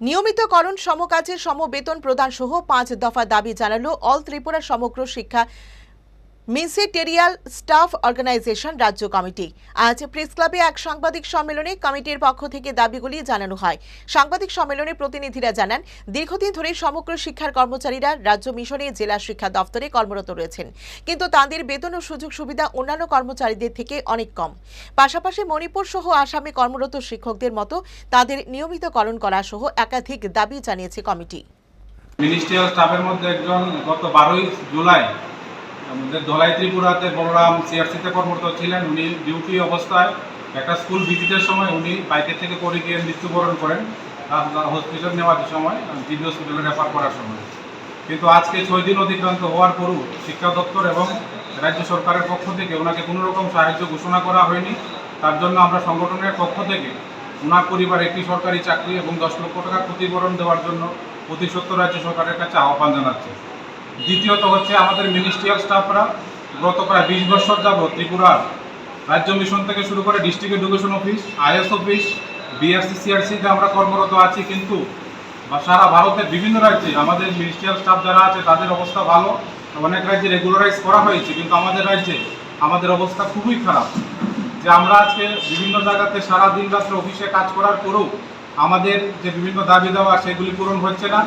নিয়মিতকরণ সমকাজের সমবেতন প্রদান সহ পাঁচ দফা দাবি জানালো all Tripura Samagra Shiksha ministerial staff organisation রাজ্য কমিটি। আজ প্রেস ক্লাবে এক সাংবাদিক সম্মেলনে কমিটির পক্ষ থেকে দাবিগুলি জানানো হয়। সাংবাদিক সম্মেলনে প্রতিনিধিরা জানান, দীর্ঘদিন ধরে সমগ্র শিক্ষার কর্মচারীরা রাজ্য মিশনে জেলা শিক্ষা দপ্তরে কর্মরত রয়েছেন। কিন্তু তাদের বেতন ও সুযোগ সুবিধা অন্যান্য কর্মচারীদের থেকে অনেক কম। পাশাপাশি মণিপুর সহ আসামে কর্মরত শিক্ষকদের মতো তাদের নিয়মিতকরণ করা সহ একাধিক দাবি জানিয়েছে কমিটি। মিনিস্ট্রিয়াল স্টাফের মধ্যে একজন গত বারোই জুলাই আমাদের ধলাই ত্রিপুরাতে বলরাম সিআরসিতে কর্মরত ছিলেন, উনি ডিউটি অবস্থায় একটা স্কুল ভিজিটের সময় উনি বাইকের থেকে পড়ে গিয়ে মৃত্যুবরণ করেন হসপিটাল নেওয়ার সময় জিবি হসপিটালে রেফার করার সময়। কিন্তু আজকে ছয় দিন অতিক্রান্ত হওয়ার পরও শিক্ষা দপ্তর এবং রাজ্য সরকারের পক্ষ থেকে ওনাকে কোনো রকম সাহায্য ঘোষণা করা হয়নি। তার জন্য আমরা সংগঠনের পক্ষ থেকে ওনার পরিবার একটি সরকারি চাকরি এবং দশ লক্ষ টাকা ক্ষতিপূরণ দেওয়ার জন্য অতি সত্তর রাজ্য সরকারের কাছে আহ্বান জানাচ্ছে। দ্বিতীয়ত হচ্ছে আমাদের মিনিস্ট্রিয়াল স্টাফরা গত প্রায় বিশ বছর যাবৎ ত্রিপুরার রাজ্য মিশন থেকে শুরু করে district education office IS office BRC সিআরসিতে আমরা কর্মরত আছি, কিন্তু সারা ভারতের বিভিন্ন রাজ্যে আমাদের মিনিস্ট্রিয়াল স্টাফ যারা আছে, তাদের অবস্থা ভালো। অনেক রাজ্যে রেগুলারাইজ করা হয়েছে, কিন্তু আমাদের রাজ্যে আমাদের অবস্থা খুবই খারাপ। যে আমরা আজকে বিভিন্ন জায়গাতে সারা দিন রাত্রে অফিসে কাজ করার পরেও আমাদের যে বিভিন্ন দাবি দেওয়া সেগুলি পূরণ হচ্ছে না।